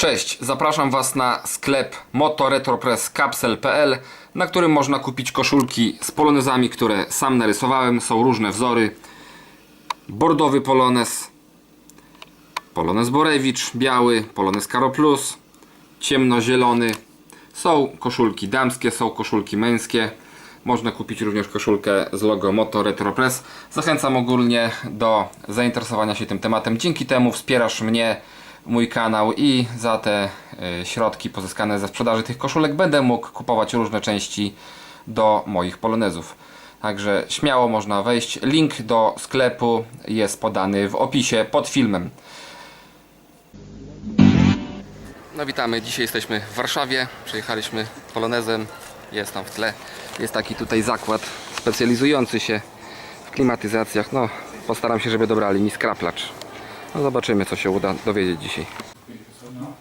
Cześć, zapraszam Was na sklep motoretropresscapsel.pl na którym można kupić koszulki z polonezami, które sam narysowałem. Są różne wzory. Bordowy polonez, polonez Borewicz, biały, polonez Karo Plus, ciemnozielony. Są koszulki damskie, są koszulki męskie. Można kupić również koszulkę z logo Moto Retro Press. Zachęcam ogólnie do zainteresowania się tym tematem. Dzięki temu wspierasz mnie, mój kanał i za te y, środki pozyskane ze sprzedaży tych koszulek będę mógł kupować różne części do moich polonezów. Także śmiało można wejść. Link do sklepu jest podany w opisie pod filmem. No witamy, dzisiaj jesteśmy w Warszawie, przyjechaliśmy polonezem, jest tam w tle, jest taki tutaj zakład specjalizujący się w klimatyzacjach, no postaram się, żeby dobrali mi skraplacz. No zobaczymy co się uda dowiedzieć dzisiaj. No,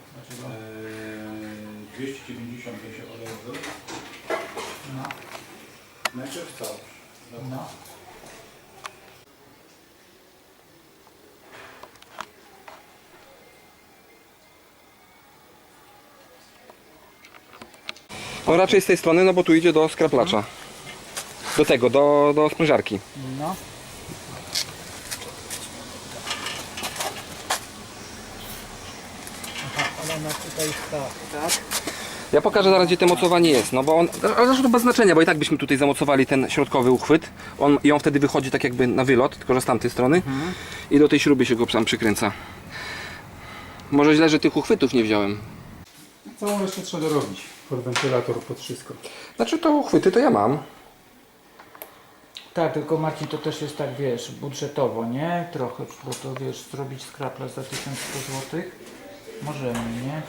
Eee, 290 by się. No. No raczej z tej strony, no bo tu idzie do skraplacza. Do tego, do, do sprężarki. No. Aha, Tak? Ja pokażę zaraz gdzie to mocowanie jest, no bo on, ale zresztą to bez znaczenia, bo i tak byśmy tutaj zamocowali ten środkowy uchwyt on, i on wtedy wychodzi tak jakby na wylot, tylko że z tamtej strony i do tej śruby się go sam przykręca. Może źle, że tych uchwytów nie wziąłem. Całą resztę trzeba dorobić. Pod wentylator, pod wszystko. Znaczy to uchwyty to ja mam. Tak, tylko Marcin to też jest tak, wiesz, budżetowo, nie? Trochę, bo to wiesz, zrobić skrapla za 1100 zł. Możemy, nie?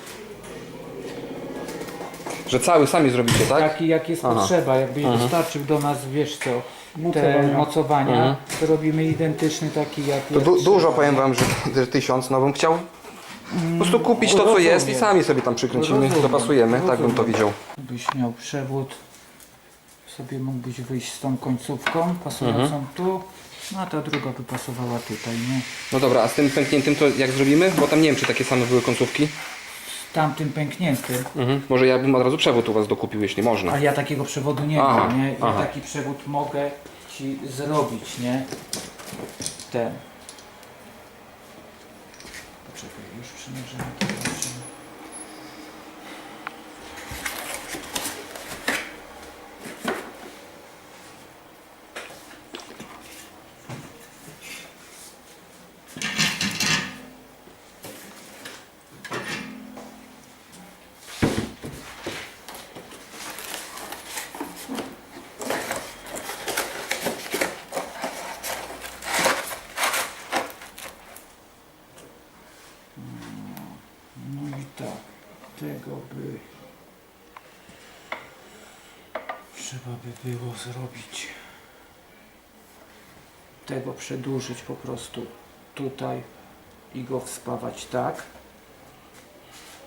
Że cały sami zrobicie, tak? Taki jak jest Aha. potrzeba, jakbyś dostarczył do nas, wiesz co, te Mocowania. mocowania, to robimy identyczny taki jak To jest du- dużo powiem wam, że, że tysiąc, no bym chciał po prostu kupić to co jest i sami sobie tam przykręcimy, Rozumiem, dopasujemy, tak bym to rozumiem. widział. Byś miał przewód, sobie mógłbyś wyjść z tą końcówką pasującą Mhm. tu, no a ta druga by pasowała tutaj, nie? No dobra, a z tym pękniętym to jak zrobimy? Bo tam nie wiem czy takie same były końcówki. Z tamtym pękniętym. Mhm. Może ja bym od razu przewód u was dokupił, jeśli można. A ja takiego przewodu nie Aha, mam, nie? Ja aha. taki przewód mogę ci zrobić, nie? Ten. Poczekaj, już to zobaczymy. No i tak, tego by trzeba by było zrobić. Tego przedłużyć po prostu tutaj i go wspawać tak.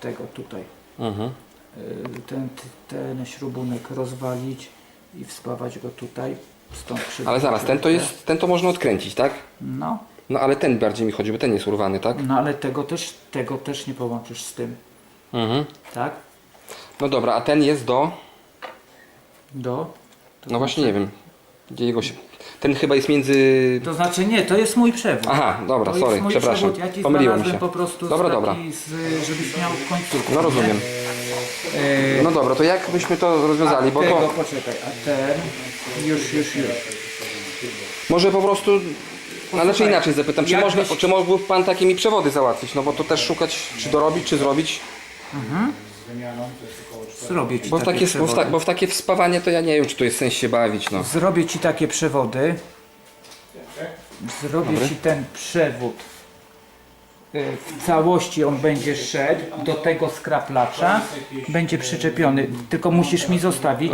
Tego tutaj. Mhm. y, Ten, ten śrubunek rozwalić i wspawać go tutaj. Stąd Ale zaraz, ten to jest, ten to można odkręcić, tak? No, No ale ten bardziej mi chodzi, bo ten jest urwany, tak? no ale tego też, tego też nie połączysz z tym, Mhm. tak? No dobra, a ten jest do... Do No właśnie nie wiem. Gdzie jego się... Ten chyba jest między... To znaczy nie, to jest mój przewód. Aha, dobra, to sorry, jest mój przepraszam. przewód. Ja ci Pomyliło mi znalazłem się. po prostu Dobra, z dobra. taki, z, żebyś miał końcówkę. No rozumiem. E, No dobra, to jak byśmy to rozwiązali, bo tego, to... poczekaj, a ten, już, już, już. Może po prostu... Ale znaczy inaczej zapytam, czy, Jak można, czy mógłby Pan takimi przewody załatwić? No bo to też szukać, czy dorobić, czy zrobić. Zrobię ci Bo w takie, takie, bo w, przewody. ta, bo w takie wspawanie to ja nie wiem, czy tu jest sens się bawić, no. Zrobię ci takie przewody. Zrobię ci ten przewód. Y, W całości on będzie szedł do tego skraplacza, będzie przyczepiony. Tylko musisz mi zostawić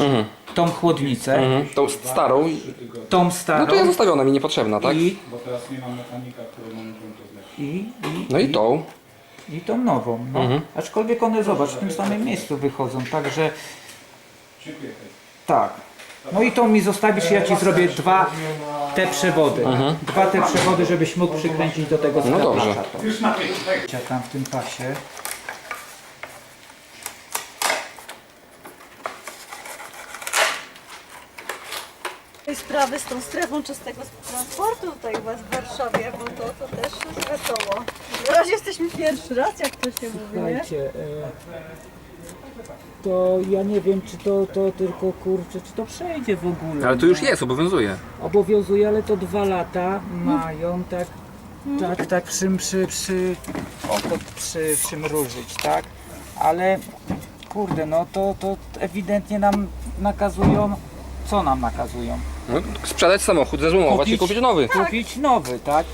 tą chłodnicę, Mhm. Tą starą, tą no starą to ja zostawiona mi niepotrzebna, tak? i, Bo teraz nie mam mechanika, który montują to zlecić. i, i, No i tą. I tą nową. No. Aczkolwiek one zobacz, w tym samym miejscu wychodzą, także Dziękuję. tak. No i tą mi zostawisz, ja ci zrobię dwa te przewody. Dwa te przewody, żebyś mógł przykręcić do tego No dobrze. to. Ja tam w tym pasie tej sprawy z tą strefą czystego transportu tutaj u Was w Warszawie, bo to, to też jest wesoło. Na razie jesteśmy pierwszy raz, jak to się mówi, nie? Słuchajcie, e, to ja nie wiem, czy to, to tylko kurczę, czy to przejdzie w ogóle. Ale to już jest, obowiązuje. Obowiązuje, ale to dwa lata mają tak, tak, tak przy, przy, przy, oko przy, przymrużyć, tak? Ale kurde, no to, to ewidentnie nam nakazują, co nam nakazują? No, sprzedać samochód, zezłomować i Kupić- nowy. Kupić nowy, tak?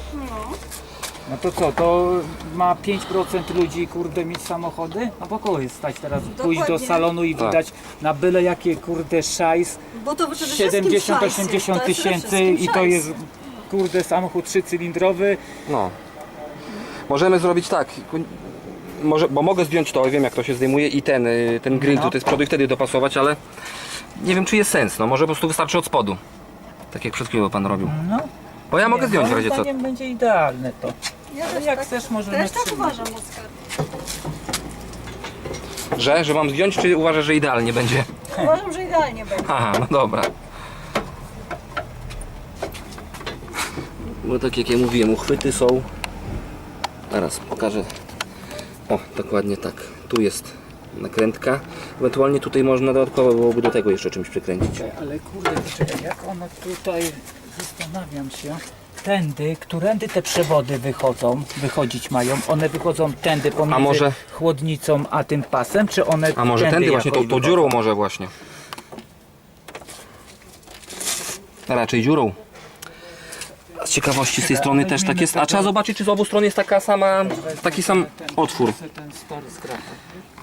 No to co, to ma 5% ludzi, kurde, mieć samochody? A po kogo jest stać teraz? Pójść do Dokładnie. salonu i Tak. wydać na byle jakie, kurde, szajs, Bo to przede wszystkim szajsy. 70-80 To jest przede tysięcy i to jest, kurde, samochód trzycylindrowy. No. Możemy zrobić tak. ku- Może, bo mogę zdjąć to, wiem jak to się zdejmuje i ten, y, ten grill No. tutaj z przodu i wtedy dopasować, ale nie wiem czy jest sens. No może po prostu wystarczy od spodu. Tak jak przed chwilą pan robił. No, Bo ja mogę nie, zdjąć w razie co. będzie idealne to. Ja też jak tak, chcesz, możemy też tak uważam, Oskar. Że? Że mam zdjąć czy uważasz, że idealnie będzie? Uważam, że idealnie będzie. Aha, no dobra. Bo tak jak ja mówiłem, uchwyty są. Teraz pokażę. O, dokładnie tak. Tu jest nakrętka. Ewentualnie tutaj można dodatkowo byłoby do tego jeszcze czymś przykręcić. Ale kurde, poczekaj, jak one tutaj, zastanawiam się, tędy, którędy te przewody wychodzą, wychodzić mają? One wychodzą tędy pomiędzy A może- chłodnicą a tym pasem, czy one A może tędy właśnie, tą, tą dziurą może właśnie. A raczej dziurą. Ciekawości z tej strony też tak jest. A trzeba zobaczyć, czy z obu stron jest taka sama, taki sam otwór.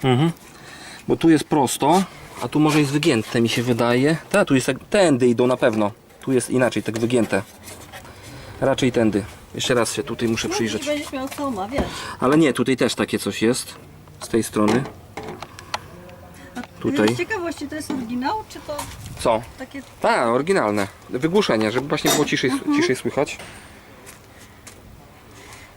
Mhm. Bo tu jest prosto, a tu może jest wygięte mi się wydaje. Tak, tu jest tak, tędy idą na pewno. Tu jest inaczej, tak wygięte. Raczej tędy. Jeszcze raz się tutaj muszę No, przyjrzeć. będziesz miał co omawiać. Ale nie, tutaj też takie coś jest. Z tej strony. Tutaj. Z ciekawości, to jest oryginał, czy to Co? takie... Tak, oryginalne. Wygłuszenie, żeby właśnie było ciszej, ciszej słychać.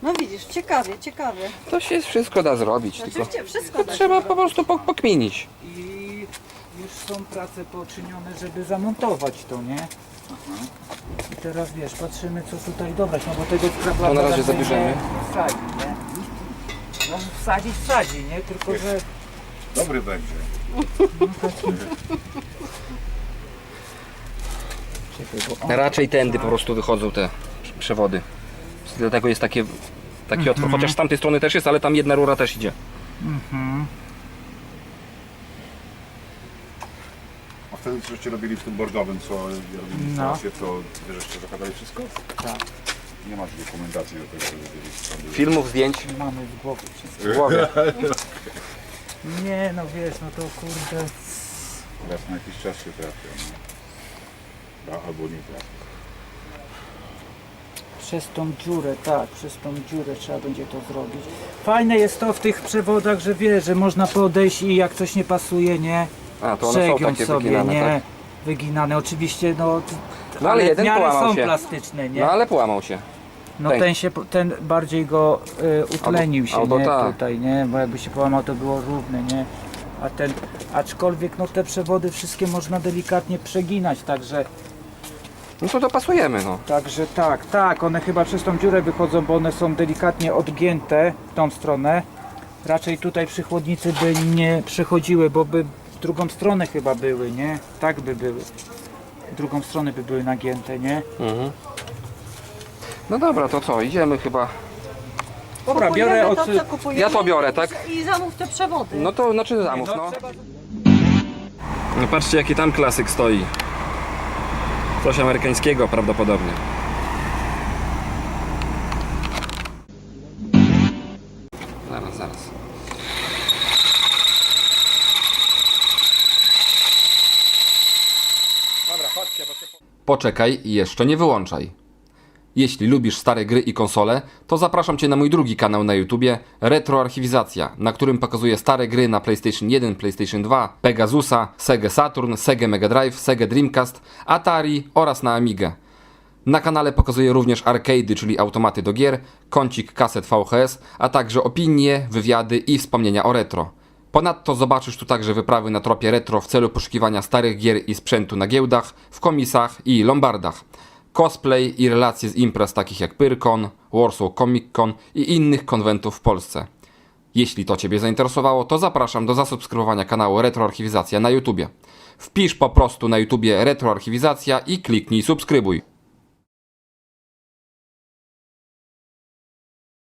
No widzisz, ciekawie, ciekawie. To się wszystko da zrobić, tylko Oczywiście wszystko da się trzeba zrobić. po prostu pok- pokminić. I już są prace poczynione, żeby zamontować to, nie? I teraz wiesz, patrzymy co tutaj dobrać, no bo tego skrapla To na razie zaraz zabierzemy. Wsadzi, nie? No wsadzić, wsadzi, nie? Tylko, że Dobry będzie. Czekaj, bo on... Raczej tędy po prostu wychodzą te przewody. Dlatego jest takie, taki otwór. Chociaż z tamtej strony też jest, ale tam jedna rura też idzie. A wtedy coście robili w tym bordowym, co robili No. to żeście zakładali wszystko? Tak. Nie masz dokumentacji do tego, żeby wiedzieć. Filmów, zdjęć Mamy w głowie wszystko. w głowie. Nie, no wiesz, no to kurde... Raz na jakiś czas się trafia. Albo nie trafia. Przez tą dziurę, tak, przez tą dziurę trzeba będzie to zrobić. Fajne jest to w tych przewodach, że wiesz, że można podejść i jak coś nie pasuje, nie? A, to one są Przegiąć takie sobie, wyginane, nie? tak? Wyginane, oczywiście, no... t- No, ale jeden w miarę połamał są się. plastyczne, nie? No ale połamał się. No ten. ten się, po- ten bardziej go y, utlenił Albo- się, albo nie? tak. Tutaj, nie? Bo jakby się połamał, to było równe, nie? A ten, aczkolwiek no te przewody wszystkie można delikatnie przeginać, także, No to dopasujemy, no. także tak, tak, one chyba przez tą dziurę wychodzą, bo one są delikatnie odgięte w tą stronę. Raczej tutaj przy chłodnicy by nie przechodziły, bo by w drugą stronę chyba były, nie? Tak by były. W drugą stronę by były nagięte, nie? Mhm. No dobra, to co, idziemy chyba. Dobra, Kupujemy biorę od... to, co kupujemy Ja to biorę, tak? I zamów te przewody. No to znaczy zamów, No, no. No patrzcie jaki tam klasyk stoi. Coś amerykańskiego prawdopodobnie. Zaraz, zaraz. Dobra, chodźcie, bo się... Poczekaj i jeszcze nie wyłączaj. Jeśli lubisz stare gry i konsole, to zapraszam Cię na mój drugi kanał na YouTubie Retroarchiwizacja, na którym pokazuję stare gry na PlayStation 1, PlayStation 2, Pegasusa, Sega Saturn, Sega Mega Drive, Sega Dreamcast, Atari oraz na Amigę. Na kanale pokazuję również arcade'y, czyli automaty do gier, kącik kaset VHS, a także opinie, wywiady i wspomnienia o retro. Ponadto zobaczysz tu także wyprawy na tropie retro w celu poszukiwania starych gier i sprzętu na giełdach, w komisach i lombardach. Cosplay i relacje z imprez takich jak Pyrkon, Warsaw Comic Con i innych konwentów w Polsce. Jeśli to Ciebie zainteresowało, to zapraszam do zasubskrybowania kanału Retroarchiwizacja na YouTubie. Wpisz po prostu na YouTubie Retroarchiwizacja i kliknij subskrybuj.